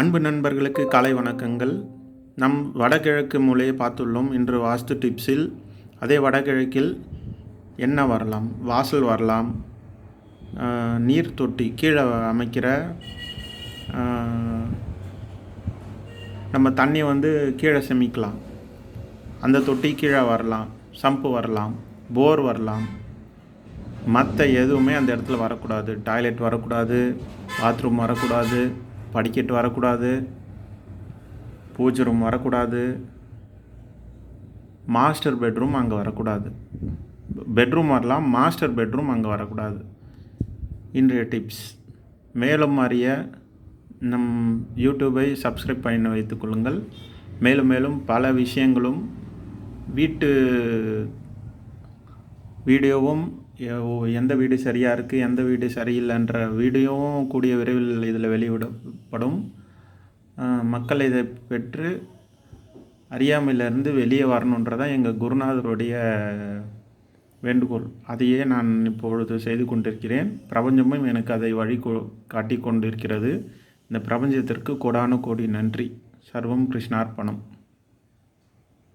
அன்பு நண்பர்களுக்கு காலை வணக்கங்கள். நம் வடகிழக்கு மூலையை பார்த்துள்ளோம். இன்று வாஸ்து டிப்ஸில் அதே வடகிழக்கில் என்ன வரலாம்? வாசல் வரலாம். நீர் தொட்டி கீழே அமைக்கிற நம்ம தண்ணி வந்து கீழே செமிக்கலாம். அந்த தொட்டி கீழே வரலாம். சம்பு வரலாம். போர் வரலாம். மற்ற எதுவுமே அந்த இடத்துல வரக்கூடாது. டாய்லெட் வரக்கூடாது. பாத்ரூம் வரக்கூடாது. படிக்கட்டு வரக்கூடாது. பூஜை ரூம் வரக்கூடாது. மாஸ்டர் பெட்ரூம் அங்கே வரக்கூடாது. பெட்ரூம் வரலாம் மாஸ்டர் பெட்ரூம் அங்கே வரக்கூடாது. இன்றைய டிப்ஸ் மேலும் அறிய நம் யூடியூபை சப்ஸ்கிரைப் பண்ணி வைத்துக் கொள்ளுங்கள். மேலும் மேலும் பல விஷயங்களும் வீட்டு வீடியோவும் எந்த வீடு சரியாக இருக்குது எந்த வீடு சரியில்லைன்ற வீடியோவும் கூடிய விரைவில் இதில் வெளியிடப்படும். மக்கள் இதை பெற்று அறியாமையிலேருந்து வெளியே வரணுன்றதான் எங்கள் குருநாதருடைய வேண்டுகோள். அதையே நான் இப்பொழுது செய்து கொண்டிருக்கிறேன். பிரபஞ்சமும் எனக்கு அதை வழி கொ- கொண்டிருக்கிறது. இந்த பிரபஞ்சத்திற்கு கோடானு கோடி நன்றி. சர்வம் கிருஷ்ணார்ப்பணம்.